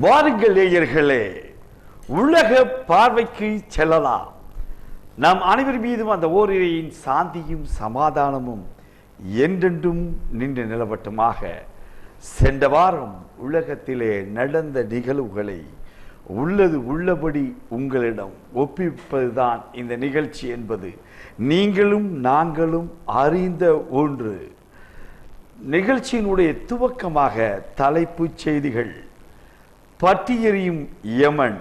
வாருங்கள் நேயர்களே உலக பார்வைக்கு செல்லலாம். நம் அனைவர் மீதும் அந்த ஓரிரையின் சாந்தியும் சமாதானமும் என்றென்றும் நின்று நிலவட்டமாக. சென்ற வாரம் உலகத்திலே நடந்த நிகழ்வுகளை உள்ளது உள்ளபடி உங்களிடம் ஒப்பிப்பதுதான் இந்த நிகழ்ச்சி என்பது. நீங்களும் நாங்களும் அறிந்த ஒன்று. நிகழ்ச்சியினுடைய துவக்கமாக தலைப்புச் செய்திகள். பட்டியெறியும் யமன்.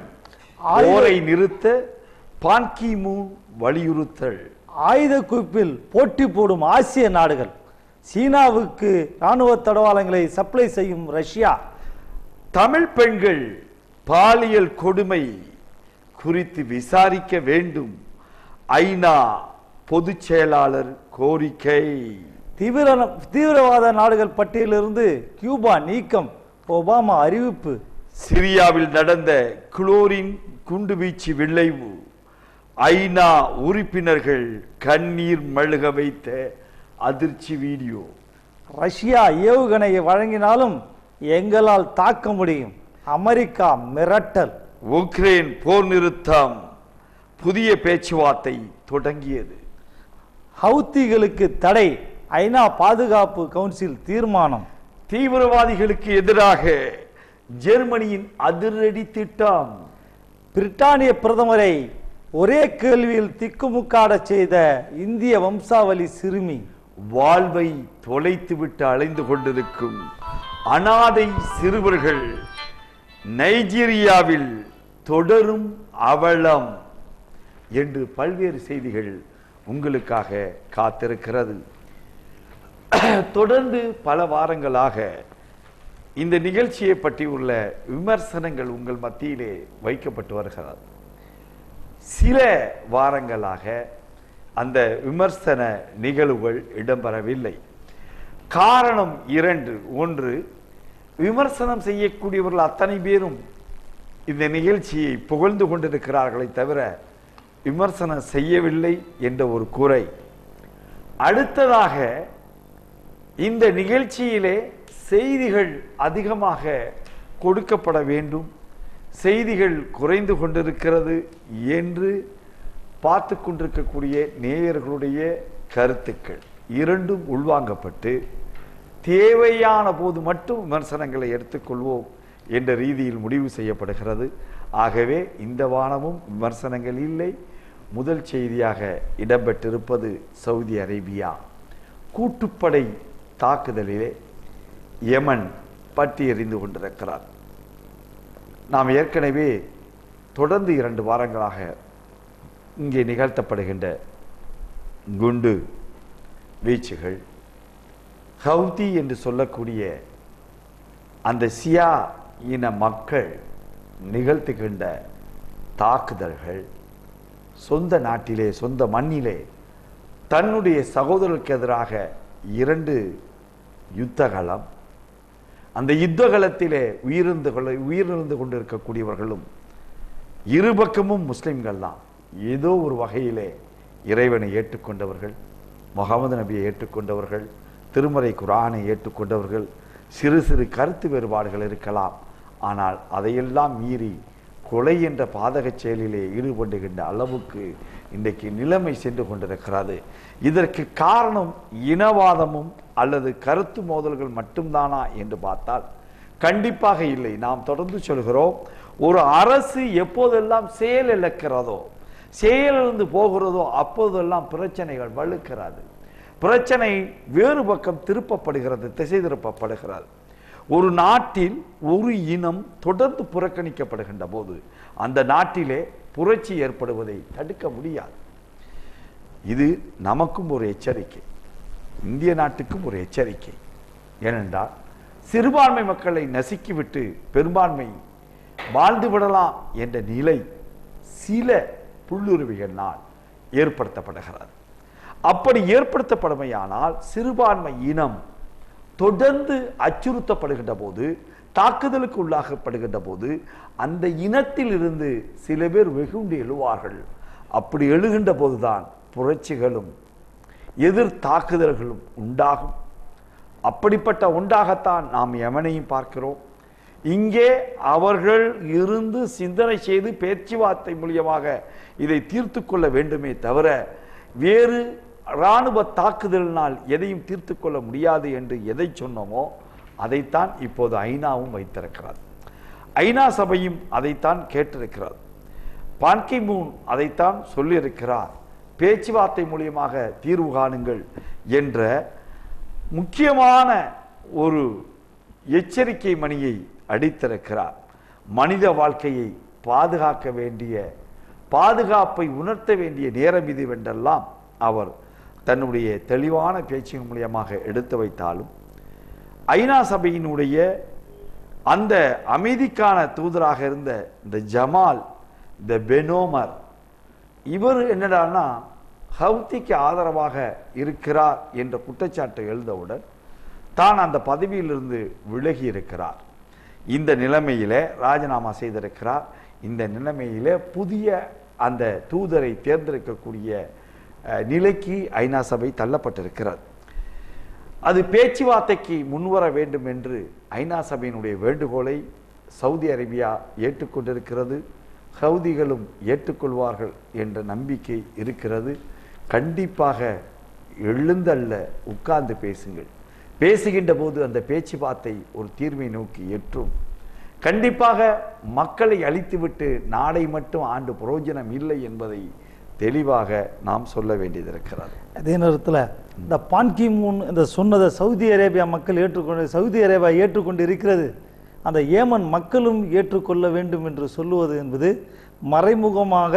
போரை நிறுத்த பான்கி மூன் வலியுறுத்தல். ஆயுத குவிப்பில் போட்டி போடும் ஆசிய நாடுகள். சீனாவுக்கு ராணுவ தடவாளங்களை சப்ளை செய்யும் ரஷ்யா. தமிழ் பெண்கள் பாலியல் கொடுமை குறித்து விசாரிக்க வேண்டும். ஐநா பொதுச் செயலாளர் கோரிக்கை. தீவிர தீவிரவாத நாடுகள் பட்டியலிருந்து கியூபா நீக்கம். ஒபாமா அறிவிப்பு. சிரியாவில் நடந்த குளோரின் குண்டுவீச்சு விளைவு ஐநா உறுப்பினர்கள் கண்ணீர் மழுக வைத்த அதிர்ச்சி வீடியோ. ரஷ்யா ஏவுகணையை வழங்கினாலும் எங்களால் தாக்க முடியும். அமெரிக்கா மிரட்டல். உக்ரைன் போர் நிறுத்தம். புதிய பேச்சுவார்த்தை தொடங்கியது. ஹவுத்திகளுக்கு தடை. ஐநா பாதுகாப்பு கவுன்சில் தீர்மானம். தீவிரவாதிகளுக்கு எதிராக ஜெர்மனியின் அதிரடி திட்டம். பிரிட்டானிய பிரதமரை ஒரே கேள்வியில் திக்குமுக்காடச் செய்த இந்திய வம்சாவளி சிறுமி. வாழ்வை தொலைத்துவிட்டு அலைந்து கொண்டிருக்கும் அனாதை சிறுவர்கள் நைஜீரியாவில் தொடரும் அவலம் என்று பல்வேறு செய்திகள் உங்களுக்காக காத்திருக்கிறது. தொடர்ந்து பல வாரங்களாக இந்த நிகழ்ச்சியை பற்றி உள்ள விமர்சனங்கள் உங்கள் மத்தியிலே வைக்கப்பட்டு வருகிறது சில வாரங்களாக அந்த விமர்சன நிகழ்வுகள் இடம்பெறவில்லை. காரணம் இரண்டு. ஒன்று விமர்சனம் செய்யக்கூடியவர்கள் அத்தனை பேரும் இந்த நிகழ்ச்சியை புகழ்ந்து கொண்டிருக்கிறார்களே தவிர விமர்சனம் செய்யவில்லை என்ற ஒரு குறை. அடுத்ததாக இந்த நிகழ்ச்சியிலே செய்திகள் அதிகமாக கொடுக்கப்பட வேண்டும். செய்திகள் குறைந்து கொண்டிருக்கிறது என்று பார்த்து கொண்டிருக்கக்கூடிய நேயர்களுடைய கருத்துக்கள் இரண்டும் உள்வாங்கப்பட்டு தேவையான போது மட்டும் விமர்சனங்களை எடுத்துக்கொள்வோம் என்ற ரீதியில் முடிவு செய்யப்படுகிறது. ஆகவே இந்த வானமும் விமர்சனங்கள் இல்லை. முதல் செய்தியாக இடம்பெற்றிருப்பது சவுதி அரேபியா கூட்டுப்படை தாக்குதலிலே யமன் பற்றி எறிந்து கொண்டிருக்கிறார். நாம் ஏற்கனவே தொடர்ந்து இரண்டு வாரங்களாக இங்கே நிகழ்த்தப்படுகின்ற குண்டு வீச்சுகள் ஹவுதி என்று சொல்லக்கூடிய அந்த சியா இன மக்கள் நிகழ்த்துகின்ற தாக்குதல்கள் சொந்த நாட்டிலே சொந்த மண்ணிலே தன்னுடைய சகோதரருக்கு எதிராக இரண்டு யுத்தகலம் அந்த யுத்தகலத்திலே உயிரிழந்து கொள்ள உயிரிழந்து கொண்டிருக்கக்கூடியவர்களும் இருபக்கமும் முஸ்லிம்கள் தான் ஏதோ ஒரு வகையிலே இறைவனை ஏற்றுக்கொண்டவர்கள் முகமது நபியை ஏற்றுக்கொண்டவர்கள் திருமறை குரானை ஏற்றுக்கொண்டவர்கள் சிறு சிறு கருத்து வேறுபாடுகள் இருக்கலாம். ஆனால் அதையெல்லாம் மீறி கொலை என்ற பாதகச் செயலிலே ஈடுபடுகின்ற அளவுக்கு இன்றைக்கு நிலைமை சென்று கொண்டிருக்கிறது. இதற்கு காரணம் இனவாதமும் அல்லது கருத்து மோதல்கள் மட்டும்தானா என்று பார்த்தால் கண்டிப்பாக இல்லை. நாம் தொடர்ந்து சொல்கிறோம் ஒரு அரசு எப்போதெல்லாம் செயல் இழக்கிறதோ செயலிழந்து போகிறதோ அப்போதெல்லாம் பிரச்சனைகள் வலுக்கிறது. பிரச்சனை வேறு பக்கம் திருப்பப்படுகிறது திசை திருப்பப்படுகிறது. ஒரு நாட்டில் ஒரு இனம் தொடர்ந்து புறக்கணிக்கப்படுகின்ற போது அந்த நாட்டிலே புரட்சி ஏற்படுவதை தடுக்க முடியாது. இது நமக்கும் ஒரு எச்சரிக்கை. இந்திய நாட்டுக்கும் ஒரு எச்சரிக்கை. ஏனென்றால் சிறுபான்மை மக்களை நசுக்கிவிட்டு பெரும்பான்மை வாழ்ந்து விடலாம் என்ற நிலை சில புல்லுருவிகளால் ஏற்படுத்தப்படுகிறது. அப்படி ஏற்படுத்தப்படுமையானால் சிறுபான்மை இனம் தொடர்ந்து அச்சுறுத்தப்படுகின்ற போது தாக்குதலுக்கு உள்ளாகப்படுகின்ற போது அந்த இனத்தில் இருந்து சில பேர் வெகுண்டு எழுவார்கள். அப்படி எழுகின்ற போதுதான் புரட்சிகளும் எதிர் தாக்குதல்களும் உண்டாகும். அப்படிப்பட்ட உண்டாகத்தான் நாம் எவனையும் பார்க்கிறோம். இங்கே அவர்கள் இருந்து சிந்தனை செய்து பேச்சுவார்த்தை மூலியமாக இதை தீர்த்து கொள்ள வேண்டுமே தவிர வேறு இராணுவ தாக்குதலினால் எதையும் தீர்த்து கொள்ள முடியாது என்று எதை சொன்னோமோ அதைத்தான் இப்போது ஐநாவும் வைத்திருக்கிறது ஐநா சபையும் அதைத்தான் கேட்டிருக்கிறது பான்கி மூன் அதைத்தான் சொல்லியிருக்கிறார். பேச்சுவார்த்தை மூலியமாக தீர்வு காணுங்கள் என்ற முக்கியமான ஒரு எச்சரிக்கை மணியை அடித்திருக்கிறார். மனித வாழ்க்கையை பாதுகாக்க வேண்டிய பாதுகாப்பை உணர்த்த வேண்டிய நேரம் இதுவென்றெல்லாம் அவர் தன்னுடைய தெளிவான பேச்சின் மூலியமாக எடுத்து வைத்தாலும் ஐநா சபையினுடைய அந்த அமைதிக்கான தூதராக இருந்த இந்த ஜமால் இந்த பெனோமர் இவர் என்னடான்னா ஹவுத்திக்கு ஆதரவாக இருக்கிறார் என்ற குற்றச்சாட்டு எழுந்தவுடன் தான் அந்த பதவியிலிருந்து விலகி இருக்கிறார். இந்த நிலைமையிலே ராஜினாமா செய்திருக்கிறார். இந்த நிலைமையிலே புதிய அந்த தூதரை தேர்ந்தெடுக்கக்கூடிய நிலைக்கு ஐநா சபை தள்ளப்பட்டிருக்கிறது. அது பேச்சுவார்த்தைக்கு முன்வர வேண்டும் என்று ஐநா சபையினுடைய வேண்டுகோளை சவுதி அரேபியா ஏற்றுக்கொண்டிருக்கிறது. சவுதிகளும் ஏற்றுக்கொள்வார்கள் என்ற நம்பிக்கை இருக்கிறது. கண்டிப்பாக எழுந்தல்ல உட்கார்ந்து பேசுங்கள். பேசுகின்ற போது அந்த பேச்சுவார்த்தை ஒரு தீர்வை நோக்கி ஏற்றும். கண்டிப்பாக மக்களை அழித்துவிட்டு நாடை மட்டும் ஆண்டு பிரயோஜனம் இல்லை என்பதை தெளிவாக நாம் சொல்ல வேண்டியது இருக்கிறது அதே நேரத்தில் இந்த பான்கி மூன் இந்த சொன்னதை சவுதி அரேபியா மக்கள் ஏற்றுக்கொண்டு சவுதி அரேபியா ஏற்றுக்கொண்டு இருக்கிறது அந்த ஏமன் மக்களும் ஏற்றுக்கொள்ள வேண்டும் என்று சொல்லுவது என்பது மறைமுகமாக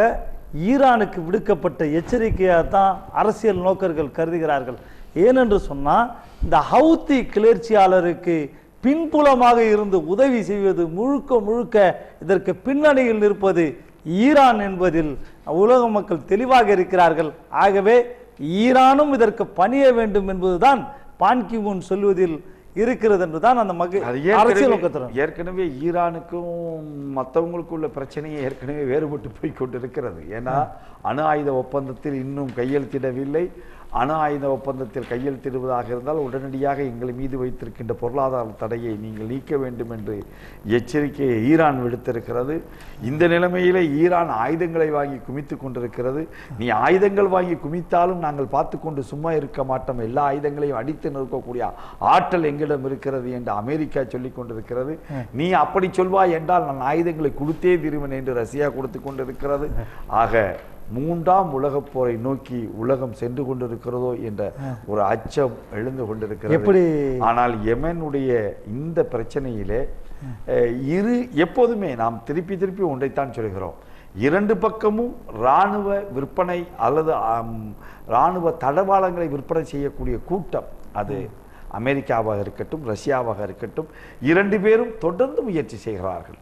ஈரானுக்கு விடுக்கப்பட்ட எச்சரிக்கையாக தான் அரசியல் நோக்கர்கள் கருதுகிறார்கள். ஏனென்று சொன்னால் இந்த ஹவுத்தி கிளர்ச்சியாளருக்கு பின்புலமாக இருந்து உதவி செய்வது முழுக்க முழுக்க இதற்கு பின்னணியில் நிற்பது ஈரான் என்பதில் உலக மக்கள் தெளிவாக இருக்கிறார்கள். ஆகவே ஈரானும் இதற்கு பணிய வேண்டும் என்பதுதான் பான்கி மூன் சொல்வதில் இருக்கிறது என்றுதான் அந்த மக அரசியல் ஏற்கனவே நோக்கத்தினர் ஏற்கனவே ஈரானுக்கும் மற்றவங்களுக்குள்ள பிரச்சனையே ஏற்கனவே வேறுபட்டு போய் கொண்டிருக்கிறது. ஏன்னா அணு ஆயுத ஒப்பந்தத்தில் இன்னும் கையெழுத்திடவில்லை. அணு ஆயுத ஒப்பந்தத்தில் கையெழுத்திடுவதாக இருந்தால் உடனடியாக எங்கள் மீது வைத்திருக்கின்ற பொருளாதார தடையை நீங்கள் நீக்க வேண்டும் என்று எச்சரிக்கையை ஈரான் விடுத்திருக்கிறது. இந்த நிலைமையிலே ஈரான் ஆயுதங்களை வாங்கி குமித்து கொண்டிருக்கிறது. நீ ஆயுதங்கள் வாங்கி குமித்தாலும் நாங்கள் பார்த்து கொண்டு சும்மா இருக்க மாட்டோம். எல்லா ஆயுதங்களையும் அடித்து நிற்கக்கூடிய ஆற்றல் எங்களிடம் இருக்கிறது என்று அமெரிக்கா சொல்லிக் கொண்டிருக்கிறது. நீ அப்படி சொல்வாய் என்றால் நான் ஆயுதங்களை கொடுத்தே தீருவேன் என்று ரஷ்யா கொடுத்து கொண்டிருக்கிறது. ஆக மூன்றாம் உலகப் போரை நோக்கி உலகம் சென்று கொண்டிருக்கிறதோ என்ற ஒரு அச்சம் எழுந்து கொண்டிருக்கிறது. எப்படி? ஆனால் யெமனுடைய இந்த பிரச்சனையிலே இரு எப்போதுமே நாம் திருப்பி திருப்பி ஒன்றைத்தான் சொல்கிறோம். இரண்டு பக்கமும் இராணுவ விற்பனை அல்லது இராணுவ தடவாளங்களை விற்பனை செய்யக்கூடிய கூட்டம் அது. அமெரிக்காவாக இருக்கட்டும் ரஷ்யாவாக இருக்கட்டும் இரண்டு பேரும் தொடர்ந்து முயற்சி செய்கிறார்கள்.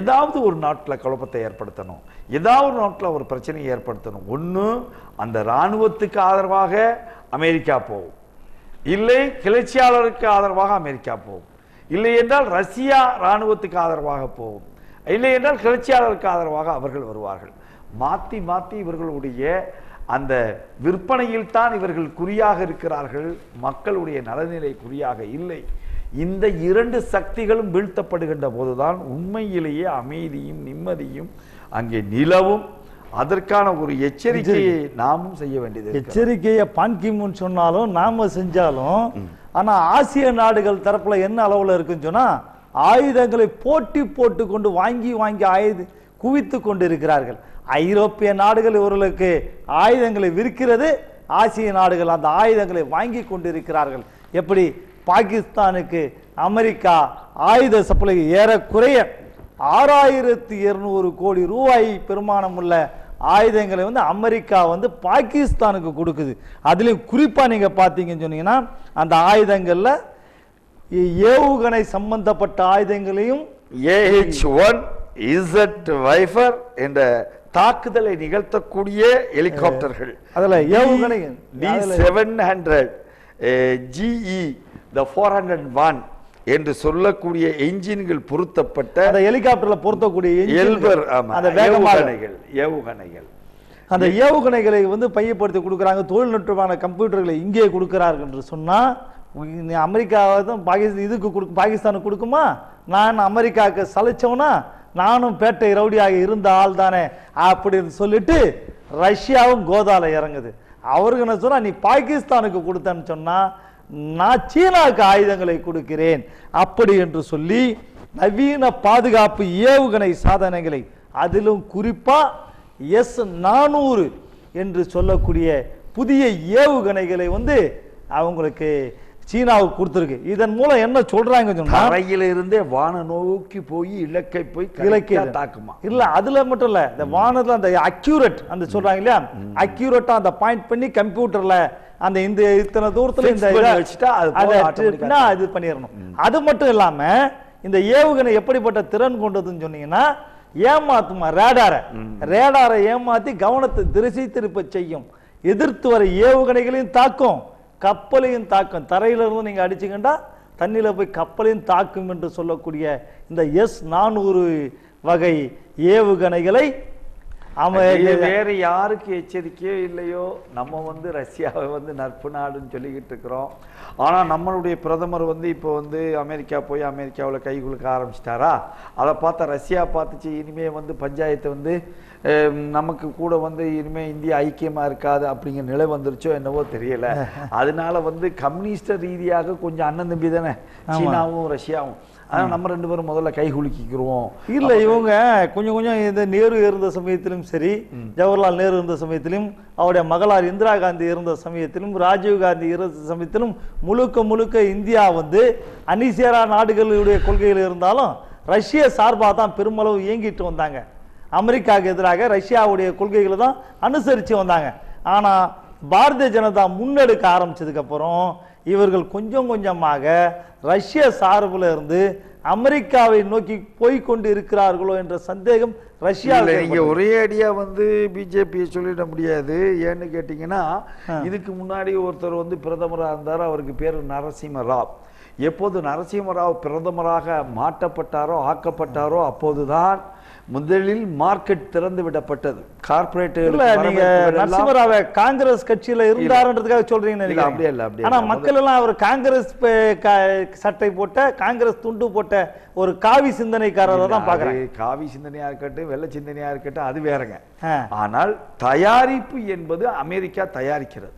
ஏதாவது ஒரு நாட்டில் குழப்பத்தை ஏற்படுத்தணும். ஏதாவது ஒரு நாட்டில் ஒரு பிரச்சனையை ஏற்படுத்தணும். ஒன்று அந்த இராணுவத்துக்கு ஆதரவாக அமெரிக்கா போகும். இல்லை கிளர்ச்சியாளருக்கு ஆதரவாக அமெரிக்கா போகும். இல்லை என்றால் ரஷ்யா இராணுவத்துக்கு ஆதரவாக போகும். இல்லை என்றால் கிளர்ச்சியாளருக்கு ஆதரவாக அவர்கள் வருவார்கள். மாற்றி மாற்றி இவர்களுடைய அந்த விற்பனையில் தான் இவர்கள் குறியாக இருக்கிறார்கள் மக்களுடைய நலநிலை குறியாக இல்லை. இந்த இரண்டு சக்திகளும் வீழ்த்தப்படுகின்ற போதுதான் உண்மையிலேயே அமைதியும் நிம்மதியும் அங்கே நிலவும். அதற்கான ஒரு எச்சரிக்கையை நாமும் செய்ய வேண்டியது. எச்சரிக்கையை பான்கி மூன் சொன்னாலும் நாம செஞ்சாலும் ஆனா ஆசிய நாடுகள் தரப்புல என்ன அளவுல இருக்குன்னு சொன்னா ஆயுதங்களை போட்டி போட்டு கொண்டு வாங்கி வாங்கி ஆயுத குவித்து கொண்டு இருக்கிறார்கள் ஐரோப்பிய நாடுகள் இவர்களுக்கு ஆயுதங்களை விற்கிறது. ஆசிய நாடுகள் அந்த ஆயுதங்களை வாங்கி கொண்டிருக்கிறார்கள். எப்படி? பாகிஸ்தானுக்கு அமெரிக்கா ஆயுத சப்ளை ஏறக்குறைய ஆறாயிரத்தி இருநூறு கோடி ரூபாய் பெருமானம் உள்ள ஆயுதங்களை வந்து அமெரிக்கா வந்து பாகிஸ்தானுக்கு கொடுக்குது. அதுலேயும் குறிப்பாக நீங்கள் பார்த்தீங்கன்னு சொன்னீங்கன்னா அந்த ஆயுதங்களில் ஏவுகணை சம்பந்தப்பட்ட ஆயுதங்களையும் ஏஹெச் ஒன் இசட் வைஃபர் என்ற தாக்குதலை நிகழ்த்தக்கூடிய ஹெலிகாப்டர்கள் அதுல ஏவுகணை. T seven hundred GE the four hundred one என்று சொல்லக்கூடிய என்ஜின்கள் பொருத்தப்பட்ட அந்த ஹெலிகாப்டர்ல பொருத்தக்கூடிய எல்பர் அந்த ஏவுகணைகள் ஏவுகணைகள். அந்த ஏவுகணைகளை வந்து பையப்படுத்தி கொடுக்குறாங்க தொழில்நுட்பமான கம்ப்யூட்டர்களை இங்கே கொடுக்கிறார்கள் என்று சொன்னா நீ அமெரிக்காவை தான் பாகிஸ்தான் இதுக்கு கொடு பாகிஸ்தானுக்கு கொடுக்குமா? நான் அமெரிக்காவுக்கு சலைச்சவனா? நானும் பேட்டை ரவுடியாக இருந்த ஆள் தானே அப்படின்னு சொல்லிட்டு ரஷ்யாவும் கோதால இறங்குது. அவருக்கு என்ன சொன்னா நீ பாகிஸ்தானுக்கு கொடுத்தேன்னு சொன்னா நான் சீனாவுக்கு ஆயுதங்களை கொடுக்கிறேன். அப்படி என்று சொல்லி நவீன பாதுகாப்பு ஏவுகணை சாதனைகளை அதிலும் குறிப்பா எஸ் நானூறு என்று சொல்லக்கூடிய புதிய ஏவுகணைகளை வந்து அவங்களுக்கு சீனாவுக்கு கொடுத்துருக்கு. இதன் மூலம் என்ன சொல்றாங்க சொன்னா இருந்தே வான நோக்கி போய் இலக்கை போய் இலக்கிய தாக்குமா? இல்ல அதுல மட்டும் இல்ல இந்த வானத்துல அந்த அக்யூரேட் அந்த சொல்றாங்க இல்லையா? அக்யூரேட்டா அந்த பாயிண்ட் பண்ணி கம்ப்யூட்டர்ல அந்த இந்த இத்தனை தூரத்துல இந்த வச்சுட்டா இது பண்ணிடணும். அது மட்டும் இல்லாம இந்த ஏவுகணை எப்படிப்பட்ட திறன் கொண்டதுன்னு சொன்னீங்கன்னா ஏமாத்துமா ரேடாரை ரேடாரை ஏமாத்தி கவனத்தை திசை திருப்ப செய்யும். எதிர்த்து வர ஏவுகணைகளையும் தாக்கும். கப்பலையும் தாக்கும். தரையில இருந்து நீங்க அடிச்சீங்கன்னா தண்ணியில போய் கப்பலையும் தாக்கும் என்று சொல்லக்கூடிய இந்த எஸ் நானூறு வகை ஏவுகணைகளை அவன் வேற யாருக்கு எச்சரிக்கையோ இல்லையோ நம்ம வந்து ரஷ்யாவை வந்து நட்பு நாடுன்னு சொல்லிக்கிட்டு இருக்கிறோம். ஆனா நம்மளுடைய பிரதமர் வந்து இப்போ வந்து அமெரிக்கா போய் அமெரிக்காவில் கை குலுக்க ஆரம்பிச்சிட்டாரா? அதை பார்த்தா ரஷ்யா பார்த்துச்சு இனிமே வந்து பஞ்சாயத்து வந்து நமக்கு கூட வந்து இனிமே இந்தியா ஐக்கியமா இருக்காது அப்படிங்கிற நிலை வந்துருச்சோ என்னவோ தெரியல. அதனால வந்து கம்யூனிஸ்ட் ரீதியாக கொஞ்சம் அண்ணன் தம்பி தானே? சீனாவும் ரஷ்யாவும். ஆனா நம்ம ரெண்டு பேரும் முதல்ல கை குலுக்கிக்கிறோம் இல்ல இவங்க கொஞ்சம் கொஞ்சம் இந்த நேரு இருந்த சமயத்திலும் சரி ஜவஹர்லால் நேரு இருந்த சமயத்திலும் அவருடைய மகளார் இந்திரா காந்தி இருந்த சமயத்திலும் ராஜீவ் காந்தி இருந்த சமயத்திலும் முழுக்க முழுக்க இந்தியா வந்து அணிசேரா நாடுகளுடைய கொள்கையில் இருந்தாலும் ரஷ்ய சார்பாக தான் பெருமளவு இயங்கிட்டு வந்தாங்க. அமெரிக்காவுக்கு எதிராக ரஷ்யாவுடைய கொள்கைகளை தான் அனுசரித்து வந்தாங்க. ஆனா பாரதிய ஜனதா முன்னெடுக்க ஆரம்பிச்சதுக்கு அப்புறம் இவர்கள் கொஞ்சம் கொஞ்சமாக ரஷ்ய சார்புல இருந்து அமெரிக்காவை நோக்கி போய் கொண்டு இருக்கிறார்களோ என்ற சந்தேகம் இல்ல, ரஷ்யாவுக்கு நீங்க ஒரே அடியா வந்து பிஜேபியை சொல்லிட முடியாது. ஏன்னு கேட்டீங்கன்னா இதுக்கு முன்னாடி ஒருத்தர் வந்து பிரதமரா இருந்தார். அவருக்கு பேரு நரசிம்ம ராவ் எப்போது நரசிம்ம ராவ் பிரதமராக மாற்றப்பட்டாரோ ஆக்கப்பட்டாரோ அப்போதுதான் முதலில் மார்க்கெட் திறந்து விடப்பட்டது. கார்பரேட் இல்ல நீங்க நரசிம்மராவ காங்கிரஸ் கட்சியில இருந்தாருன்றதுக்காக சொல்றீங்கன்னு இல்ல, அப்படியே இல்ல, அப்படியே ஆனா. மக்கள் எல்லாம் அவர் காங்கிரஸ் சட்டை போட்ட காங்கிரஸ் துண்டு போட்ட ஒரு காவி சிந்தனைக்காரரை தான் பாக்குறேன் காவி சிந்தனையா இருக்கட்டும் வெள்ளை சிந்தனையா இருக்கட்டும் அது வேறங்க. ஆனால் தயாரிப்பு என்பது அமெரிக்கா தயாரிக்கிறது.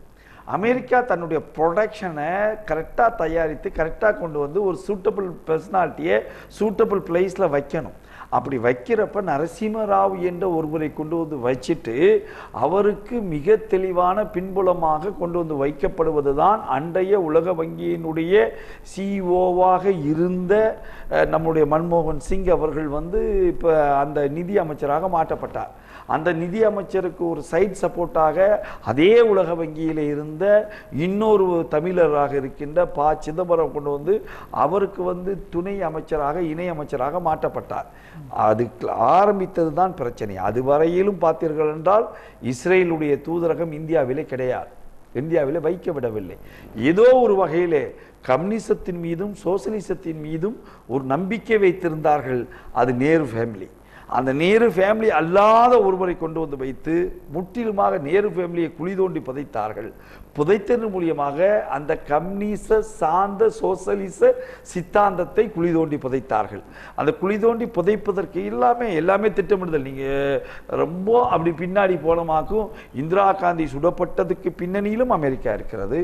அமெரிக்கா தன்னுடைய ப்ரொடக்ஷனை கரெக்டாக தயாரித்து கரெக்டாக கொண்டு வந்து ஒரு சூட்டபிள் பர்சனாலிட்டியை சூட்டபிள் பிளேஸில் வைக்கணும். அப்படி வைக்கிறப்ப நரசிம்ம ராவ் என்ற ஒருவரை கொண்டு வந்து வச்சுட்டு அவருக்கு மிக தெளிவான பின்புலமாக கொண்டு வந்து வைக்கப்படுவது தான் அண்டைய உலக வங்கியினுடைய சிஇஓவாக இருந்த நம்முடைய மன்மோகன் சிங் அவர்கள் வந்து இப்போ அந்த நிதி அமைச்சராக மாற்றப்பட்டார். அந்த நிதி அமைச்சருக்கு ஒரு சைட் சப்போர்ட்டாக அதே உலக வங்கியில் இருந்த இன்னொரு தமிழராக இருக்கின்ற ப. சிதம்பரம் கொண்டு வந்து அவருக்கு வந்து துணை அமைச்சராக இணை அமைச்சராக மாற்றப்பட்டார். அது ஆரம்பித்தது தான் பிரச்சனை. அதுவரையிலும் பார்த்தீர்கள் என்றால் இஸ்ரேலுடைய தூதரகம் இந்தியாவிலே கிடையாது. இந்தியாவில் வைக்க விடவில்லை ஏதோ ஒரு வகையிலே கம்யூனிசத்தின் மீதும் சோசலிசத்தின் மீதும் ஒரு நம்பிக்கை வைத்திருந்தார்கள். அது நேரு ஃபேமிலி அந்த நேரு ஃபேமிலி அல்லாத ஒருவரை கொண்டு வந்து வைத்து முற்றிலுமாக நேரு ஃபேமிலியை குழி தோண்டி புதைத்தார்கள். புதைத்ததன் மூலியமாக அந்த கம்யூனிச சார்ந்த சோசலிச சித்தாந்தத்தை குழி தோண்டி புதைத்தார்கள். அந்த குழி தோண்டி புதைப்பதற்கு எல்லாமே எல்லாமே திட்டமிடுதல். நீங்கள் ரொம்ப அப்படி பின்னாடி போனமாக்கும் இந்திரா காந்தி சுடப்பட்டதுக்கு பின்னணியிலும் அமெரிக்கா இருக்கிறது.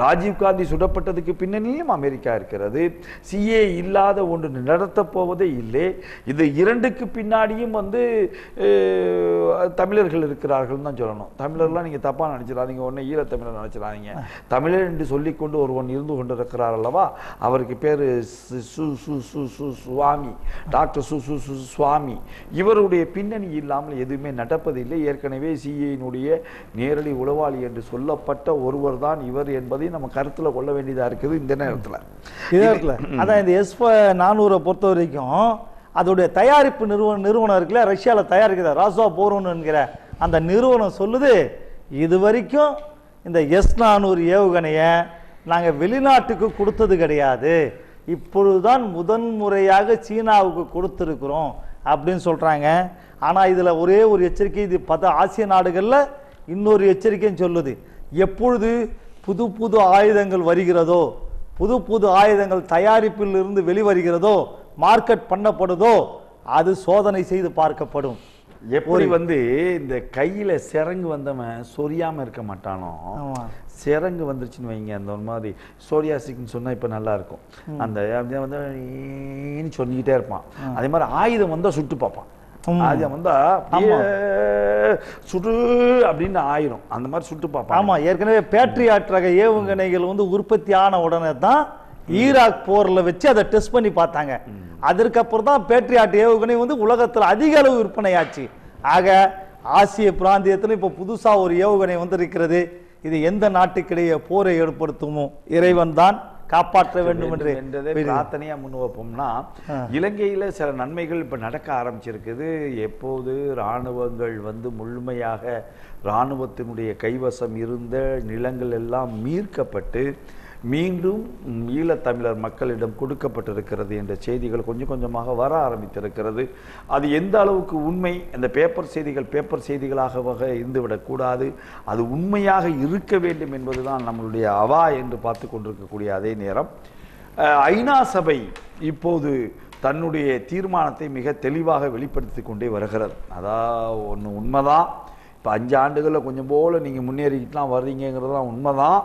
ராஜீவ் காந்தி சுடப்பட்டதுக்கு பின்னணியிலும் அமெரிக்கா இருக்கிறது. சிஏ இல்லாத ஒன்று நடத்தப் போவதே இல்லை. இது இரண்டுக்கு பின்னாடியும் வந்து தமிழர்கள் இருக்கிறார்கள் தான் சொல்லணும். தமிழர்லாம் நீங்கள் தப்பா நினச்சிடாதீங்க. ஒன்று ஈழத்தமிழர் நினைச்சிடாதீங்க தமிழர் என்று சொல்லிக்கொண்டு ஒருவன் இருந்து கொண்டிருக்கிறார் அல்லவா? அவருக்கு பேர் சு- சு சு சு சு சுவாமி. டாக்டர் சு சு சு சுவாமி. இவருடைய பின்னணி இல்லாமல் எதுவுமே நடப்பதில்லை. ஏற்கனவே சிஏனுடைய நேரடி உளவாளி என்று சொல்லப்பட்ட ஒருவர் தான் இவர் என்பதை நம்ம கருத்தில் கொள்ள வேண்டியதாக இருக்குது இந்த நேரத்தில். அதான் இந்த எஸ் நானூரை பொறுத்த வரைக்கும் அதோடைய தயாரிப்பு நிறுவனம் நிறுவனம் இருக்குல்ல ரஷ்யாவில் தயாரிக்கிற ராசா போரோன்னு என்கிற அந்த நிறுவனம் சொல்லுது இது வரைக்கும் இந்த எஸ் நானூறு ஏவுகணையை நாங்கள் வெளிநாட்டுக்கு கொடுத்தது கிடையாது. இப்பொழுதுதான் முதன்முறையாக சீனாவுக்கு கொடுத்துருக்குறோம் அப்படின்னு சொல்கிறாங்க ஆனால் இதில் ஒரே ஒரு எச்சரிக்கை இது பத ஆசிய நாடுகளில் இன்னொரு எச்சரிக்கையும் சொல்லுது. எப்பொழுது புது புது ஆயுதங்கள் வருகிறதோ புது புது ஆயுதங்கள் தயாரிப்பில் இருந்து வெளிவருகிறதோ மார்க்கெட் பண்ணப்படுதோ அது சோதனை செய்து பார்க்கப்படும். எப்படி வந்து இந்த கையில சிறங்கு வந்தவன் சொரியாம இருக்க மாட்டானோ. சிறங்கு வந்துருச்சுன்னு வைங்க அந்த ஒரு மாதிரி சோரியாசிக்னு சொன்னா இப்ப நல்லா இருக்கும். அந்த அப்படியே வந்து சொல்லிக்கிட்டே இருப்பான். அதே மாதிரி ஆயுதம் வந்தா சுட்டு பார்ப்பான். ஆயுதம் வந்தா சுடு அப்படின்னு ஆயிரும். அந்த மாதிரி சுட்டு பார்ப்பான். ஆமா ஏற்கனவே பேட்ரியாட் ரக ஏவுகணைகள் வந்து உற்பத்தி ஆன உடனே தான் ஈராக் போர்ல வச்சு அதை டெஸ்ட் பண்ணி பார்த்தாங்க. அதற்கப்புறம் தான் பேட்ரியாட் ஏவுகணை வந்து உலகத்துல அதிக அளவு விற்பனையாச்சு. ஆக ஆசிய பிராந்தியத்துல இப்ப புதுசா ஒரு ஏவுகணை வந்திருக்கிறது. இது எந்த நாட்டுக்கிடையே போரை ஏற்படுத்துமோ இறைவன் தான் காப்பாற்ற வேண்டும் என்று பிரார்த்தனையா முன் வைப்போம்னா இலங்கையில சில நன்மைகள் இப்ப நடக்க ஆரம்பிச்சிருக்குது. எப்போது இராணுவங்கள் வந்து முழுமையாக இராணுவத்தினுடைய கைவசம் இருந்த நிலங்கள் எல்லாம் மீட்கப்பட்டு மீண்டும் ஈழத்தமிழர் மக்களிடம் கொடுக்கப்பட்டிருக்கிறது என்ற செய்திகள் கொஞ்சம் கொஞ்சமாக வர ஆரம்பித்திருக்கிறது. அது எந்த அளவுக்கு உண்மை? அந்த பேப்பர் செய்திகள் பேப்பர் செய்திகளாக வகை இருந்துவிடக்கூடாது அது உண்மையாக இருக்க வேண்டும் என்பதுதான் நம்மளுடைய அவா என்று பார்த்து கொண்டிருக்கக்கூடிய அதே நேரம். ஐநா சபை இப்போது தன்னுடைய தீர்மானத்தை மிக தெளிவாக வெளிப்படுத்தி கொண்டே வருகிறது. அதான் ஒன்று உண்மைதான். இப்போ அஞ்சு ஆண்டுகளில் கொஞ்சம் போல் நீங்கள் முன்னேறிக்கிட்டுலாம் வர்றீங்கிறதுலாம் உண்மைதான்.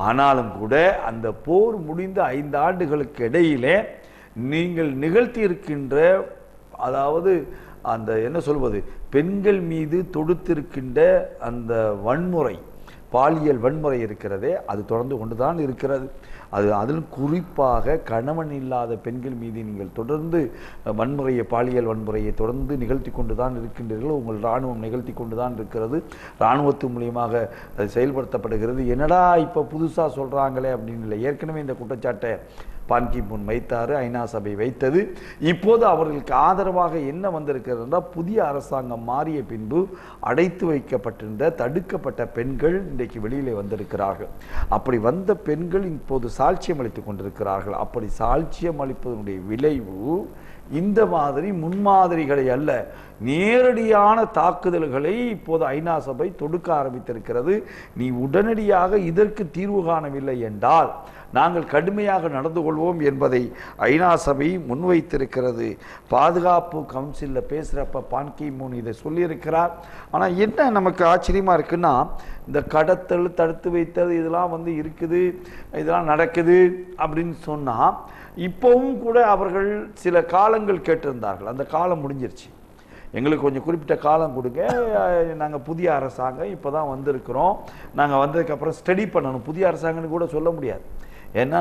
ஆனாலும் கூட அந்த போர் முடிந்த ஐந்து ஆண்டுகளுக்கு இடையிலே நீங்கள் நிகழ்த்தி இருக்கின்ற அதாவது அந்த என்ன சொல்வது பெண்கள் மீது தொடுத்திருக்கின்ற அந்த வன்முறை பாலியல் வன்முறை இருக்கிறதே அது தொடர்ந்து கொண்டு தான் இருக்கிறது. அது அதிலும் குறிப்பாக கணவன் இல்லாத பெண்கள் மீது நீங்கள் தொடர்ந்து வன்முறையை பாலியல் வன்முறையை தொடர்ந்து நிகழ்த்தி கொண்டு தான் இருக்கின்றீர்கள் உங்கள் இராணுவம் நிகழ்த்தி கொண்டு தான் இருக்கிறது. இராணுவத்தின் மூலியமாக அது செயல்படுத்தப்படுகிறது. என்னடா இப்போ புதுசாக சொல்கிறாங்களே அப்படின்னு இல்லை. ஏற்கனவே இந்த குற்றச்சாட்டை பான்கி முன் வைத்தார் ஐநா சபை வைத்தது. இப்போது அவர்களுக்கு ஆதரவாக என்ன வந்திருக்கிறதுனா புதிய அரசாங்கம் மாறிய பின்பு அடைத்து வைக்கப்பட்டிருந்த தடுக்கப்பட்ட பெண்கள் இன்றைக்கு வெளியிலே வந்திருக்கிறார்கள். அப்படி வந்த பெண்கள் இப்போது சாட்சியம் அளித்துக் கொண்டிருக்கிறார்கள். அப்படி சாட்சியம் அளிப்பதனுடைய விளைவு இந்த மாதிரி முன்மாதிரிகளை அல்ல. நேரடியான தாக்குதல்களை இப்போது ஐநா சபை தொடுக்க ஆரம்பித்திருக்கிறது. நீ உடனடியாக இதற்கு தீர்வு காணவில்லை என்றால் நாங்கள் கடுமையாக நடந்து கொள்வோம் என்பதை ஐநா சபை முன்வைத்திருக்கிறது. பாதுகாப்பு கவுன்சிலில் பேசுகிறப்ப பான்கி மூன் இதை சொல்லியிருக்கிறார். ஆனால் என்ன நமக்கு ஆச்சரியமாக இருக்குன்னா இந்த கடத்தல் தடுத்து வைத்தது இதெல்லாம் வந்து இருக்குது இதெல்லாம் நடக்குது அப்படின்னு சொன்னால் இப்போவும் கூட அவர்கள் சில காலங்கள் கேட்டிருந்தார்கள். அந்த காலம் முடிஞ்சிருச்சு. எங்களுக்கு கொஞ்சம் குறிப்பிட்ட காலம் கொடுங்க. நாங்கள் புதிய அரசாங்கம் இப்போ தான் வந்திருக்கிறோம். நாங்கள் வந்ததுக்கப்புறம் ஸ்டடி பண்ணணும். புதிய அரசாங்கம்னு கூட சொல்ல முடியாது. ஏன்னா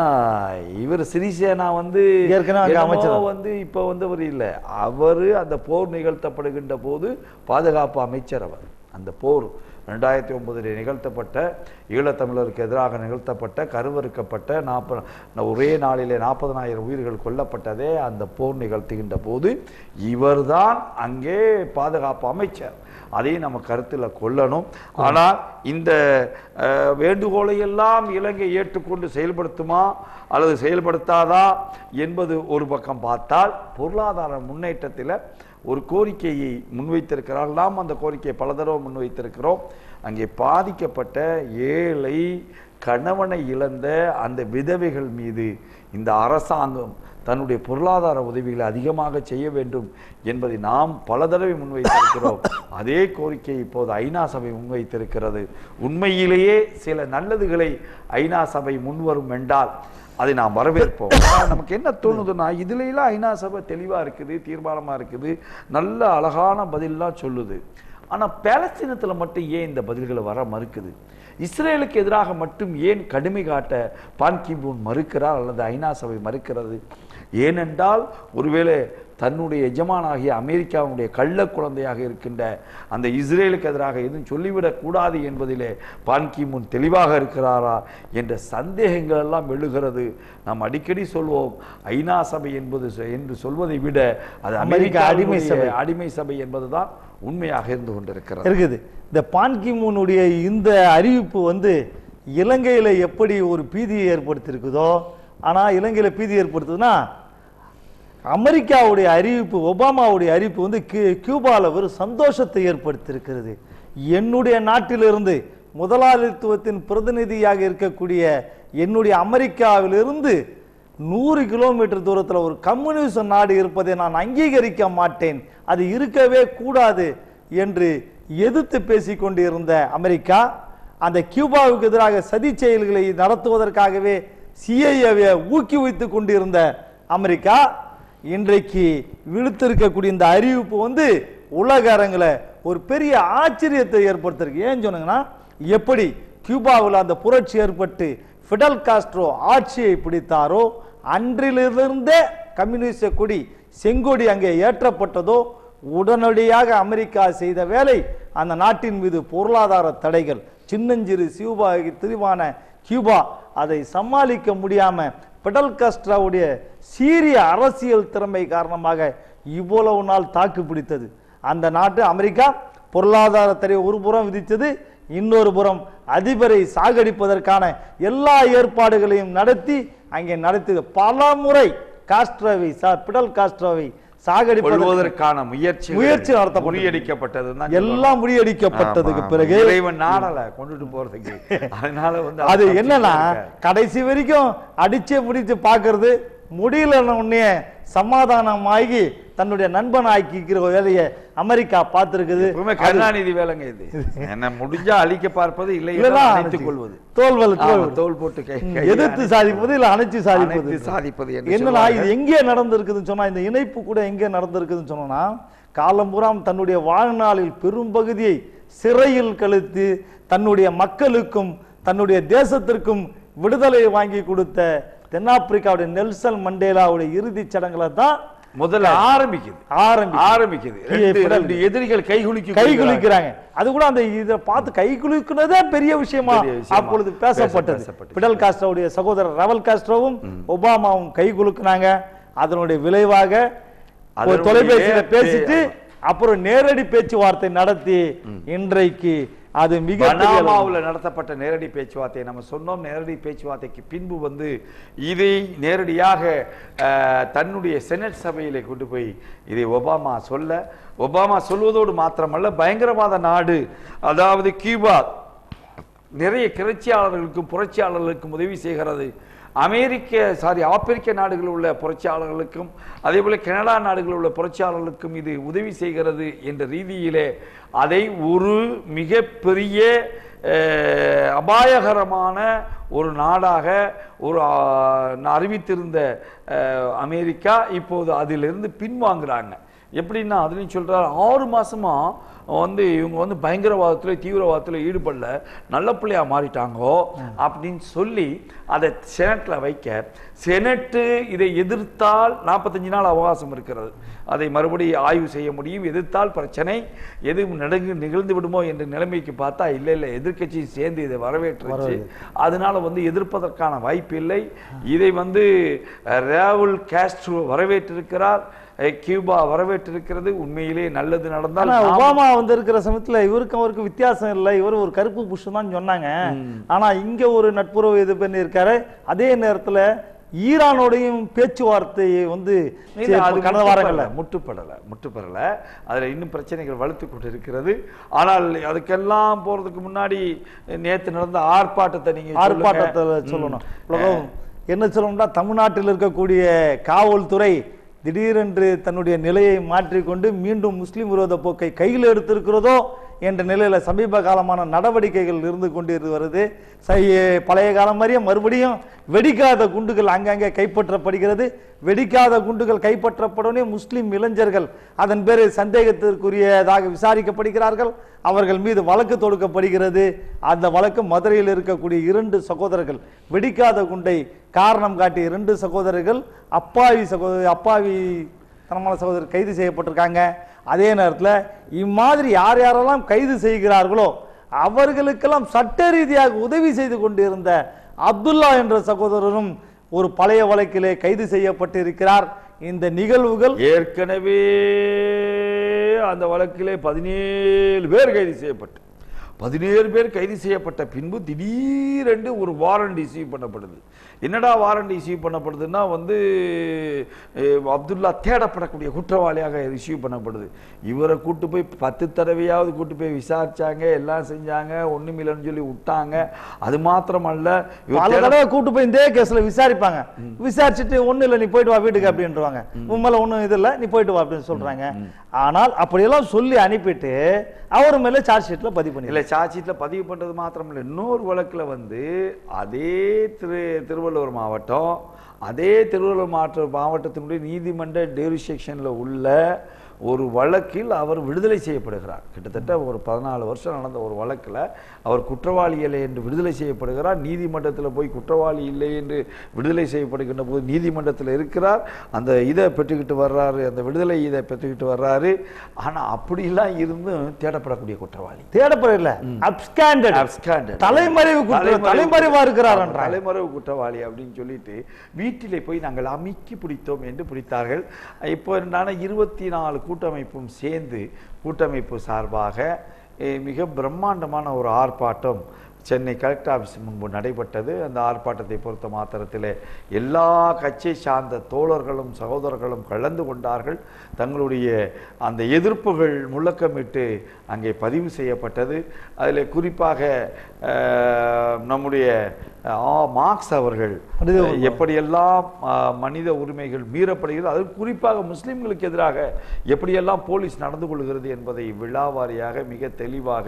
இவர் சிறிசேனா வந்து ஏற்கனவே அமைச்சர். வந்து இப்போ வந்தவர் இல்லை. அவர் அந்த போர் நிகழ்த்தப்படுகின்ற போது பாதுகாப்பு அமைச்சர் அவர். அந்த போர். ரெண்டாயிரத்தி ஒன்பதில் நிகழ்த்தப்பட்ட ஈழத்தமிழருக்கு எதிராக நிகழ்த்தப்பட்ட கருவறுக்கப்பட்ட நாற்பது ஒரே நாளிலே நாற்பதனாயிரம் உயிர்கள் கொல்லப்பட்டதே அந்த போர் நிகழ்த்துகின்ற போது இவர்தான் அங்கே பாதுகாப்பு அமைச்சர். அதையும் நம்ம கருத்தில் கொள்ளணும். ஆனால் இந்த வேண்டுகோளையெல்லாம் வேண்டுகோளை எல்லாம் இலங்கை ஏற்றுக்கொண்டு செயல்படுத்துமா அல்லது செயல்படுத்தாதா என்பது ஒரு பக்கம் பார்த்தால் பொருளாதார முன்னேற்றத்தில் ஒரு கோரிக்கையை முன்வைத்திருக்கிறார்கள் நாம் அந்த கோரிக்கையை பல தடவை முன்வைத்திருக்கிறோம். அங்கே பாதிக்கப்பட்ட ஏழை கணவனை இழந்த அந்த விதவைகள் மீது இந்த அரசாங்கம் தன்னுடைய பொருளாதார உதவிகளை அதிகமாக செய்ய வேண்டும் என்பதை நாம் பல தடவை முன்வைத்திருக்கிறோம். அதே கோரிக்கை இப்போது ஐநா சபை முன்வைத்திருக்கிறது. உண்மையிலேயே சில நல்லதுகளை ஐநா சபை முன்வரும் என்றால் அதை நாம் வரவேற்போம். நமக்கு என்ன தோணுதுன்னா இதுல எல்லாம் ஐநா சபை தெளிவா இருக்குது தீர்மானமா இருக்குது நல்ல அழகான பதில்லாம் சொல்லுது. ஆனா பேலஸ்தீனத்துல மட்டும் ஏன் இந்த பதில்களை வர மறுக்குது? இஸ்ரேலுக்கு எதிராக மட்டும் ஏன் கடுமை காட்ட பான் கிமூன் மறுக்கிறார் அல்லது ஐநா சபை மறுக்கிறது? ஏனென்றால் ஒருவேளை தன்னுடைய எஜமானாகிய அமெரிக்காவுடைய கள்ள குழந்தையாக இருக்கின்ற அந்த இஸ்ரேலுக்கு எதிராக எதுவும் சொல்லிவிடக் கூடாது என்பதிலே பான் கிமூன் தெளிவாக இருக்கிறாரா என்ற சந்தேகங்கள் எல்லாம் எழுகிறது. நாம் அடிக்கடி சொல்வோம் ஐநா சபை என்பது சொ- என்று சொல்வதை விட அது அமெரிக்க அடிமை சபை. அடிமை சபை என்பதுதான் உண்மையாக இருந்து கொண்டிருக்கிறது. இருக்குது. இந்த பான்கிமூனுடைய இந்த அறிவிப்பு வந்து இலங்கையில எப்படி ஒரு பீதியை ஏற்படுத்தியிருக்குதோ ஆனா இலங்கையில பீதி ஏற்படுத்துதுன்னா அமெரிக்காவுடைய அறிவிப்பு ஒபாமாவுடைய அறிவிப்பு வந்து கியூ- ஒரு சந்தோஷத்தை ஏற்படுத்தியிருக்கிறது. என்னுடைய நாட்டிலிருந்து முதலாளித்துவத்தின் பிரதிநிதியாக இருக்கக்கூடிய என்னுடைய அமெரிக்காவிலிருந்து நூறு கிலோமீட்டர் தூரத்தில் ஒரு கம்யூனிச நாடு இருப்பதை நான் அங்கீகரிக்க மாட்டேன். அது இருக்கவே கூடாது என்று எதிர்த்து பேசிக்கொண்டிருந்த அமெரிக்கா அந்த கியூபாவுக்கு எதிராக சதி செயல்களை நடத்துவதற்காகவே சிஐஏவை ஊக்குவித்துக் கொண்டிருந்த அமெரிக்கா இன்றைக்கு விழுத்திருக்கக்கூடிய இந்த அறிவிப்பு வந்து உலக அரங்கில் ஒரு பெரிய ஆச்சரியத்தை ஏற்படுத்திருக்கு ஏன் சொன்னீங்கன்னா எப்படி கியூபாவில் அந்த புரட்சி ஏற்பட்டு ஃபிடல் காஸ்ட்ரோ ஆட்சியை பிடித்தாரோ அன்றிலிருந்தே கம்யூனிஸ்ட கொடி செங்கொடி அங்கே ஏற்றப்பட்டதோ உடனடியாக அமெரிக்கா செய்த வேலை அந்த நாட்டின் மீது பொருளாதார தடைகள். சின்னஞ்சிறு சியூபா திரிவான கியூபா அதை சமாளிக்க முடியாமல் பிடல் காஸ்ட்ராவுடைய சீரிய அரசியல் திறமை காரணமாக இவ்வளவு நாள் தாக்கு பிடித்தது. அந்த நாட்டு அமெரிக்கா பொருளாதாரத்தை ஒரு புறம் விதித்தது இன்னொரு புறம் அதிபரை சாகடிப்பதற்கான எல்லா ஏற்பாடுகளையும் நடத்தி அங்கே நடத்தியது பல முறை காஸ்ட்ரோவை சா- பிடல் காஸ்ட்ரோவை சாகடிப்பதற்கு கொள்வதற்கான முயற்சி முயற்சி நடத்தப்பட்டது. முறியடிக்கப்பட்டது எல்லாம் முறியடிக்கப்பட்டதுக்கு பிறகு இறைவன் நாடல கொண்டுட்டு போறதுக்கு அதனால வந்து அது என்னன்னா. கடைசி வரைக்கும் அடிச்சே பிடிச்சு பார்க்கிறது முடியலன்னு உடனே சமாதானமாகி தன்னுடைய நண்பன் ஆக்கிக்கிற வேலையை அமெரிக்கா பார்த்திருக்குது. கருணாநிதி வேலைங்க இது. என்ன முடிஞ்சா அழிக்க பார்ப்பது இல்லை அணைத்துக் கொள்வது. தோல்வல் தோல் போட்டு எதிர்த்து சாதிப்பது இல்ல அணைச்சு சாதிப்பது? சாதிப்பது என்னன்னா இது. எங்கே நடந்திருக்குதுன்னு சொன்னா இந்த இணைப்பு கூட எங்கே நடந்திருக்குதுன்னு சொன்னோம்னா காலம்புறாம் தன்னுடைய வாழ்நாளில் பெரும்பகுதியை சிறையில் கழித்து தன்னுடைய மக்களுக்கும் தன்னுடைய தேசத்திற்கும் விடுதலை வாங்கி கொடுத்த தென்னாப்பிரிக்காவுடைய நெல்சன் மண்டேலாவுடைய இறுதிச் சடங்குல தான் முதல்ல ஆரம்பிக்குது. ஆரம்பி ஆரம்பிக்குது. எதிரிகள் கை குலுக்கி கை கொள்கிறார்கள். குலுக்கிறாங்க. அது கூட அந்த இதை பார்த்து கை குலுக்குனதே பெரிய விஷயமா அப்பொழுது பேசப்பட்டது. பிடல் காஸ்ட்ரோவுடைய சகோதரர் ரவல் காஸ்ட்ரோவும் ஒபாமாவும் கை குலுக்குனாங்க. அதனுடைய விளைவாக தொலைபேசியில பேசிட்டு அப்புறம் நேரடி பேச்சுவார்த்தை நடத்தி இன்றைக்கு அது மிக பனாமாவுல நடத்தப்பட்ட நேரடி பேச்சுவார்த்தை. நம்ம சொன்னோம் நேரடி பேச்சுவார்த்தைக்கு பின்பு வந்து இதை நேரடியாக தன்னுடைய செனட் சபையிலே கொண்டு போய் இதை ஒபாமா சொல்ல ஒபாமா சொல்வதோடு மாத்திரமல்ல பயங்கரவாத நாடு அதாவது கியூபா நிறைய கிளர்ச்சியாளர்களுக்கும் புரட்சியாளர்களுக்கும் உதவி செய்கிறது. அமெரிக்க சாரி ஆப்பிரிக்க நாடுகளில் உள்ள புரட்சியாளர்களுக்கும் அதே போல் கனடா நாடுகளில் உள்ள புரட்சியாளர்களுக்கும் இது உதவி செய்கிறது என்ற ரீதியிலே அதை ஒரு மிகப்பெரிய அபாயகரமான ஒரு நாடாக ஒரு அறிவித்திருந்த அமெரிக்கா இப்போது அதிலிருந்து பின்வாங்குறாங்க. எப்படின்னா அதுலயும் சொல்றாரு ஆறு மாசமா வந்து இவங்க வந்து பயங்கரவாதத்துல தீவிரவாதத்துல ஈடுபடல நல்ல பிள்ளையா மாறிட்டாங்கோ அப்படின்னு சொல்லி அதை செனட்ல வைக்க செனட்டு இதை எதிர்த்தால் நாற்பத்தஞ்சு நாள் அவகாசம் இருக்கிறது. அதை மறுபடியும் ஆய்வு செய்ய முடியும். எதிர்த்தால் பிரச்சனை. எது நடங்கு நிகழ்ந்து விடுமோ என்ற நிலைமைக்கு பார்த்தா இல்லை இல்லை எதிர்க்கட்சி சேர்ந்து இதை வரவேற்றுச்சு. அதனால வந்து எதிர்ப்பதற்கான வாய்ப்பு இல்லை இதை வந்து ராவுல் காஸ்ட்ரோ வரவேற்றிருக்கிறார். கியூபா வரவேற்றிருக்கிறது. உண்மையிலே நல்லது நடந்தால் ஒபாமா வந்து இருக்கிற சமயத்துல இவருக்கும் அவருக்கு வித்தியாசம் இல்லை. இவர் ஒரு கருப்பு புஷ் தான் சொன்னாங்க. ஆனா இங்க ஒரு நட்புறவு இது பண்ணி இருக்காரு அதே நேரத்துல ஈரானோடையும் பேச்சுவார்த்தையை வந்து கடந்த வாரங்கள்ல. முட்டுப்படல முட்டுப்படல அதுல இன்னும் பிரச்சனைகள் வலுத்து கொண்டு இருக்கிறது ஆனால் அதுக்கெல்லாம் போறதுக்கு முன்னாடி நேத்து நடந்த ஆர்ப்பாட்டத்தை நீங்க சொல்லுங்க. ஆர்ப்பாட்டத்தில் ம். சொல்லணும். என்ன சொல்லணும்னா தமிழ்நாட்டில் இருக்கக்கூடிய காவல்துறை திடீரென்று தன்னுடைய நிலையை மாற்றிக்கொண்டு மீண்டும் முஸ்லீம் விரோத போக்கை கையில் எடுத்திருக்கிறதோ என்ற நிலையில் சமீப காலமான நடவடிக்கைகள் இருந்து கொண்டு வருது. பழைய காலம் மாதிரியே மறுபடியும் வெடிக்காத குண்டுகள் அங்கங்கே கைப்பற்றப்படுகிறது. வெடிக்காத குண்டுகள் கைப்பற்றப்படனே முஸ்லீம் இளைஞர்கள் அதன் பேர் சந்தேகத்திற்குரியதாக விசாரிக்கப்படுகிறார்கள். அவர்கள் மீது வழக்கு தொடுக்கப்படுகிறது. அந்த வழக்கு மதுரையில் இருக்கக்கூடிய இரண்டு சகோதரர்கள் வெடிக்காத குண்டை காரணம் காட்டிய இரண்டு சகோதரர்கள் அப்பாவி சகோதரி அப்பாவி தனமான சகோதரர் கைது செய்யப்பட்டிருக்காங்க. அதே நேரத்தில் இம்மாதிரி யார் யாரெல்லாம் கைது செய்கிறார்களோ அவர்களுக்கெல்லாம் சட்ட ரீதியாக உதவி செய்து கொண்டிருந்த அப்துல்லா என்ற சகோதரரும் ஒரு பழைய வழக்கிலே கைது செய்யப்பட்டிருக்கிறார். இந்த நிகழ்வுகள் ஏற்கனவே அந்த வழக்கிலே பதினேழு பேர் கைது செய்யப்பட்டு பதினேழு பேர் கைது செய்யப்பட்ட பின்பு திடீரென்று ஒரு வாரண்ட் இஸ்யூ பண்ணப்படுது. என்னடா வாரண்ட் இஸ்யூ பண்ணப்படுதுன்னா வந்து அப்துல்லா தேடப்படக்கூடிய குற்றவாளியாக இஸ்யூ பண்ணப்படுது. இவரை கூட்டு போய் பத்து தடவையாவது கூட்டு போய் விசாரிச்சாங்க எல்லாம் செஞ்சாங்க ஒண்ணுமில்லைன்னு சொல்லி விட்டாங்க. அது மாத்திரமல்ல இவர் பல தேட- தடவை கூட்டு போய் இதே கேஸ்ல விசாரிப்பாங்க. விசாரிச்சுட்டு ஒண்ணு இல்ல நீ போயிட்டு வா வீட்டுக்கு அப்படின்றவாங்க. உன் மேல ஒண்ணும் இது இல்ல நீ போயிட்டு வா அப்படின்னு சொல்றாங்க. ஆனால் அப்படியெல்லாம் சொல்லி அனுப்பிட்டு அவர் மேல சார்ஜ் ஷீட்ல பதிவு பண்ணி இல்ல சார்ஜ் ஷீட்ல பதிவு பண்றது மாத்திரம் இல்ல இன்னொரு வழக்குல வந்து அதே திரு திருவள்ளூர் மாவட்டம். அதே திருவள்ளூர் மாவட்ட மாவட்டத்தினுடைய நீதிமன்ற டெரிசெக்ஷன்ல உள்ள ஒரு வழக்கில் அவர் விடுதலை செய்யப்படுகிறார். கிட்டத்தட்ட ஒரு பதினாலு வருஷம் நடந்த ஒரு வழக்குல அவர் குற்றவாளி இல்லை என்று விடுதலை செய்யப்படுகிறார். நீதிமன்றத்தில் போய் குற்றவாளி இல்லை என்று விடுதலை செய்யப்படுகின்ற போது நீதிமன்றத்தில் இருக்கிறார். அந்த இதை பெற்றுக்கிட்டு வர்றாரு அந்த விடுதலை இதை பெற்றுக்கிட்டு வர்றாரு. ஆனா அப்படிலாம் இருந்தும் தேடப்படக்கூடிய குற்றவாளி. தேடப்படல. Absconded Absconded. தலைமறைவு தலைமறைவா இருக்கிறார் தலைமறைவு குற்றவாளி அப்படின்னு சொல்லிட்டு வீட்டிலே போய் நாங்கள் அமுக்கி பிடித்தோம் என்று பிடித்தார்கள். இப்போ என்னன்னா இருபத்தி நாலு கூட்டமைப்பும் சேர்ந்து கூட்டமைப்பு சார்பாக மிக பிரம்மாண்டமான ஒரு ஆர்ப்பாட்டம் சென்னை கலெக்டர் ஆஃபீஸ் முன்பு நடைபெற்றது. அந்த ஆர்ப்பாட்டத்தை பொறுத்த மாத்திரத்தில் எல்லா கட்சியை சார்ந்த தோழர்களும் சகோதரர்களும் கலந்து கொண்டார்கள். தங்களுடைய அந்த எதிர்ப்புகள் முழக்கமிட்டு அங்கே பதிவு செய்யப்பட்டது. அதில் குறிப்பாக நம்முடைய மார்க்ஸ் அவர்கள். எப்படியெல்லாம் மனித உரிமைகள் மீறப்படுகிறது அது குறிப்பாக முஸ்லிம்களுக்கு எதிராக எப்படியெல்லாம் போலீஸ் நடந்து கொள்கிறது என்பதை விழாவாரியாக மிக தெளிவாக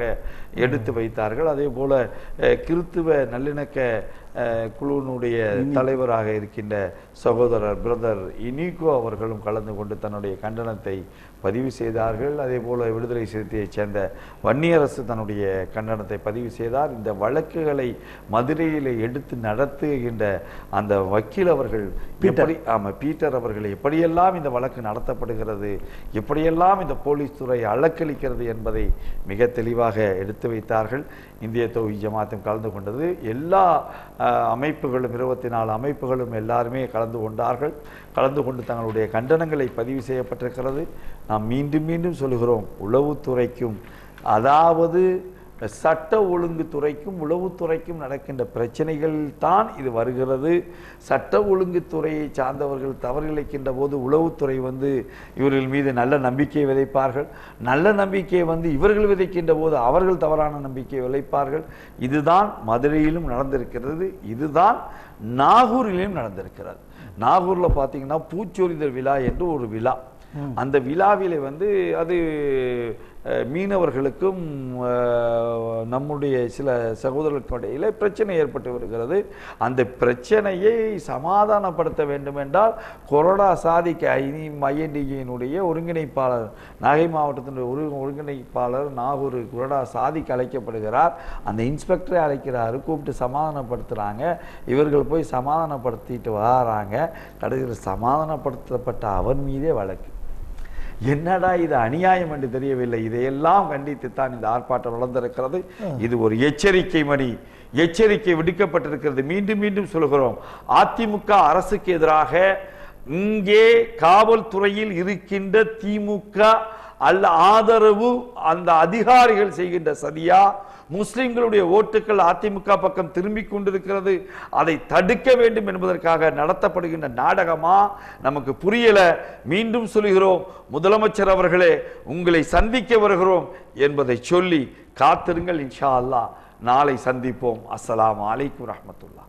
எடுத்து வைத்தார்கள் அதே போல கிறித்துவ நல்லிணக்க குழுவினுடைய தலைவராக இருக்கின்ற சகோதரர் பிரதர் இனிகோ அவர்களும் கலந்து கொண்டு தன்னுடைய கண்டனத்தை பதிவு செய்தார்கள். அதே போல விடுதலை சிறுத்தையைச் சேர்ந்த வன்னியரசு தன்னுடைய கண்டனத்தை பதிவு செய்தார். இந்த வழக்குகளை மதுரையில் எடுத்து நடத்துகின்ற அந்த வக்கீல் அவர்கள் எப்படி ஆமா பீட்டர் அவர்கள் எப்படியெல்லாம் இந்த வழக்கு நடத்தப்படுகிறது எப்படியெல்லாம் இந்த போலீஸ் துறை அலக்களிக்கிறது என்பதை மிக தெளிவாக எடுத்து வைத்தார்கள். இந்திய தொகுதி ஜமாத்தும் கலந்து கொண்டது. எல்லா அமைப்புகளும் இருபத்தி நாலு அமைப்புகளும் எல்லாருமே கலந்து கொண்டார்கள். கலந்து கொண்டு தங்களுடைய கண்டனங்களை பதிவு செய்யப்பட்டிருக்கிறது. நாம் மீண்டும் மீண்டும் சொல்கிறோம் உளவுத்துறைக்கும் அதாவது சட்ட ஒழுங்கு துறைக்கும் உளவுத்துறைக்கும் நடக்கின்ற பிரச்சனைகள் தான் இது வருகிறது. சட்ட ஒழுங்கு துறையை சார்ந்தவர்கள் தவறிழைக்கின்ற போது உளவுத்துறை வந்து இவர்கள் மீது நல்ல நம்பிக்கையை விதைப்பார்கள். நல்ல நம்பிக்கையை வந்து இவர்கள் விதைக்கின்ற போது அவர்கள் தவறான நம்பிக்கையை விளைப்பார்கள் இதுதான் மதுரையிலும் நடந்திருக்கிறது. இதுதான் நாகூரிலும் நடந்திருக்கிறது. நாகூரில் பார்த்தீங்கன்னா பூச்சொரிதல் விழா என்று ஒரு விழா. அந்த விழாவிலே வந்து அது மீனவர்களுக்கும் நம்முடைய சில சகோதரர்களுக்கும் இடையில பிரச்சனை ஏற்பட்டு வருகிறது. அந்த பிரச்சனையை சமாதானப்படுத்த வேண்டும் என்றால் கொரோனா சாதிக்க ஐனி ஐஎன்டிஜியினுடைய ஒருங்கிணைப்பாளர் நாகை மாவட்டத்தினுடைய ஒரு ஒருங்கிணைப்பாளர் நாகூர் கொரோனா சாதிக்கு அழைக்கப்படுகிறார். அந்த இன்ஸ்பெக்டரை அழைக்கிறாரு கூப்பிட்டு சமாதானப்படுத்துகிறாங்க இவர்கள் போய் சமாதானப்படுத்திட்டு வராங்க. கடைசியில் சமாதானப்படுத்தப்பட்ட அவன் மீதே வழக்கு. என்னடா இது அநியாயம் என்று தெரியவில்லை. இதையெல்லாம் கண்டித்து தான் இந்த ஆர்ப்பாட்டம் வளர்ந்திருக்கிறது இது ஒரு எச்சரிக்கை மணி. எச்சரிக்கை விடுக்கப்பட்டிருக்கிறது. மீண்டும் மீண்டும் சொல்கிறோம். அதிமுக அரசுக்கு எதிராக இங்கே காவல்துறையில் இருக்கின்ற திமுக அல்ல ஆதரவு அந்த அதிகாரிகள் செய்கின்ற சதியா? முஸ்லிம்களுடைய ஓட்டுகள் அதிமுக பக்கம் திரும்பிக் கொண்டிருக்கிறது. அதை தடுக்க வேண்டும் என்பதற்காக நடத்தப்படுகின்ற நாடகமா? நமக்கு புரியல. மீண்டும் சொல்கிறோம். முதலமைச்சர் அவர்களே உங்களை சந்திக்க வருகிறோம் என்பதை சொல்லி காத்திருங்கள் இன்ஷா அல்லாஹ். நாளை சந்திப்போம். அஸ்லாம் அலைக்கும் ரஹமத்துல்லா